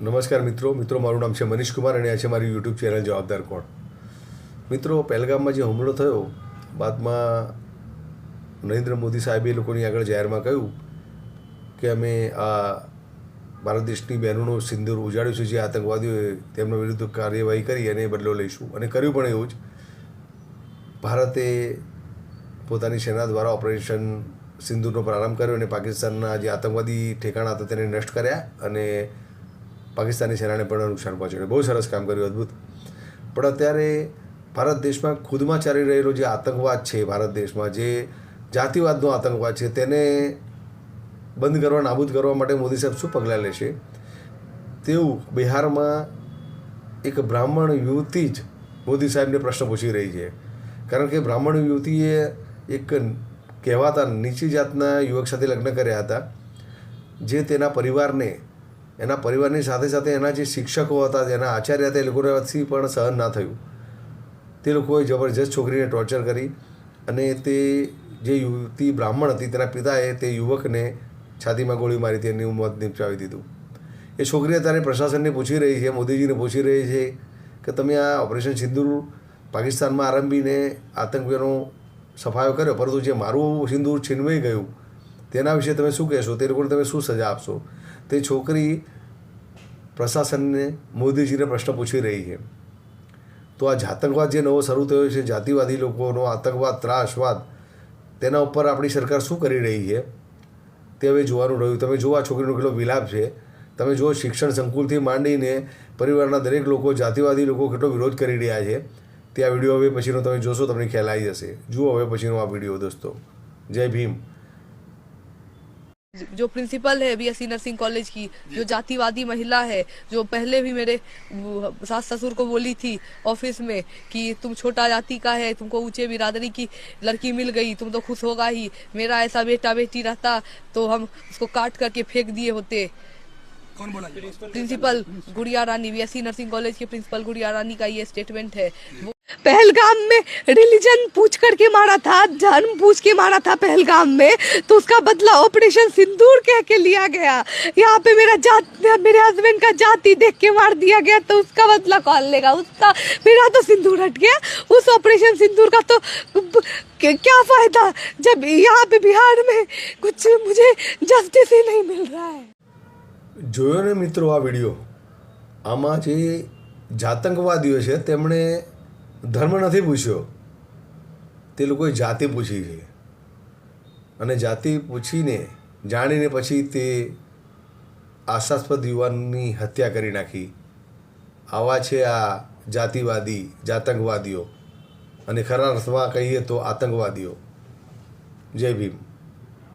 નમસ્કાર મિત્રો મિત્રો, મારું નામ છે મનીષ કુમાર અને આ છે મારી યુટ્યુબ ચેનલ જવાબદાર કોણ? મિત્રો, પહેલગામમાં જે હુમલો થયો, બાદમાં નરેન્દ્ર મોદી સાહેબે લોકોની આગળ જાહેરમાં કહ્યું કે અમે આ ભારત દેશની બહેનોનો સિંદૂર ઉજાડ્યું છે, જે આતંકવાદીઓએ તેમના વિરુદ્ધ કાર્યવાહી કરી અને બદલો લઈશું. અને કર્યું પણ એવું જ. ભારતે પોતાની સેના દ્વારા ઓપરેશન સિંદૂરનો પ્રારંભ કર્યો અને પાકિસ્તાનના જે આતંકવાદી ઠેકાણા હતા તેને નષ્ટ કર્યા અને પાકિસ્તાની સેનાને પણ નુકસાન પહોંચાડ્યું બહુ સરસ કામ કર્યું, અદ્ભુત. પણ અત્યારે ભારત દેશમાં ખુદમાં ચાલી રહેલો જે આતંકવાદ છે ભારત દેશમાં, જે જાતિવાદનો આતંકવાદ છે, તેને બંધ કરવા, નાબૂદ કરવા માટે મોદી સાહેબ શું પગલાં લેશે? તેવું બિહારમાં એક બ્રાહ્મણ યુવતી જ મોદી સાહેબને પ્રશ્ન પૂછી રહી છે. કારણ કે બ્રાહ્મણ યુવતીએ એક કહેવાતા નીચી જાતના યુવક સાથે લગ્ન કર્યા હતા, જે તેના પરિવારને એના પરિવારની સાથે સાથે એના જે શિક્ષકો હતા, જેના આચાર્ય હતા, એ લોકોથી પણ સહન ના થયું. તે લોકોએ જબરજસ્ત છોકરીને ટોર્ચર કરી અને તે જે યુવતી બ્રાહ્મણ હતી, તેના પિતાએ તે યુવકને છાતીમાં ગોળી મારી તેની મોત નિપજાવી દીધું. એ છોકરી અત્યારે પ્રશાસનને પૂછી રહી છે, મોદીજીને પૂછી રહી છે કે તમે આ ઓપરેશન સિંદૂર પાકિસ્તાનમાં આરંભીને આતંકીઓનો સફાયો કર્યો, પરંતુ જે મારું સિંદૂર છીનવાઈ ગયું, તેના વિશે તમે શું કહેશો? તે લોકોને તમે શું સજા આપશો? તે છોકરી પ્રશાસનને મોદીજીને પ્રશ્ન પૂછી રહી છે. તો આ જાતકવાદ જે નવો શરૂ થયો છે, જાતિવાદી લોકોનો આતંકવાદ, ત્રાસવાદ, તેના ઉપર આપણી સરકાર શું કરી રહી છે? તે હવે જોવાનું રહ્યું. તમે જુઓ આ છોકરીનો કેટલો વિલાપ છે. તમે જુઓ શિક્ષણ સંકુલથી માંડીને પરિવારના દરેક લોકો, જાતિવાદી લોકો કેટલો વિરોધ કરી રહ્યા છે. તે આ વીડિયો હવે પછીનો તમે જોશો, તમને ખ્યાલ આવી જશે. જુઓ હવે પછીનો આ વીડિયો, દોસ્તો. જય ભીમ. जो प्रिंसिपल है बीएससी नर्सिंग कॉलेज की जो। जातिवादी महिला है जो पहले भी मेरे सास ससुर को बोली थी ऑफ़िस में कि तुम छोटा जाति का है तुमको ऊँचे बिरादरी की लड़की मिल गई तुम तो खुश होगा ही। मेरा ऐसा बेटा बेटी रहता तो हम उसको काट करके फेंक दिए होते। कौन बोला principal Gudiya Rani BSc nursing college के प्रिंसिपल गुड़िया रानी का ये स्टेटमेंट है। पहलगाम में रिलीजन पूछ करके मारा था धर्म पूछ के मारा था पहलगाम में तो उसका बदला ऑपरेशन सिंदूर कह के लिया गया यहाँ पे मेरा जात मेरे हस्बैंड का जाति देख के मार दिया गया तो उसका बदला कौन लेगा उसका मेरा तो सिंदूर हट गया उस ऑपरेशन सिंदूर का तो ब- क- क्या फायदा जब यहाँ पे बिहार में कुछ मुझे जस्टिस ही नहीं मिल रहा है જોયો ને મિત્રો આ વિડીયો આમાં જે જાતંકવાદીઓ છે તેમણે ધર્મ નથી પૂછ્યો. તે લોકોએ જાતિ પૂછી છે. અને જાતિ પૂછીને, જાણીને પછી તે આશાસ્પદ યુવાનની હત્યા કરી નાખી. આવા છે આ જાતિવાદી, જાતંકવાદીઓ. અને ખરા અર્થમાં કહીએ તો આતંકવાદીઓ. જય ભીમ.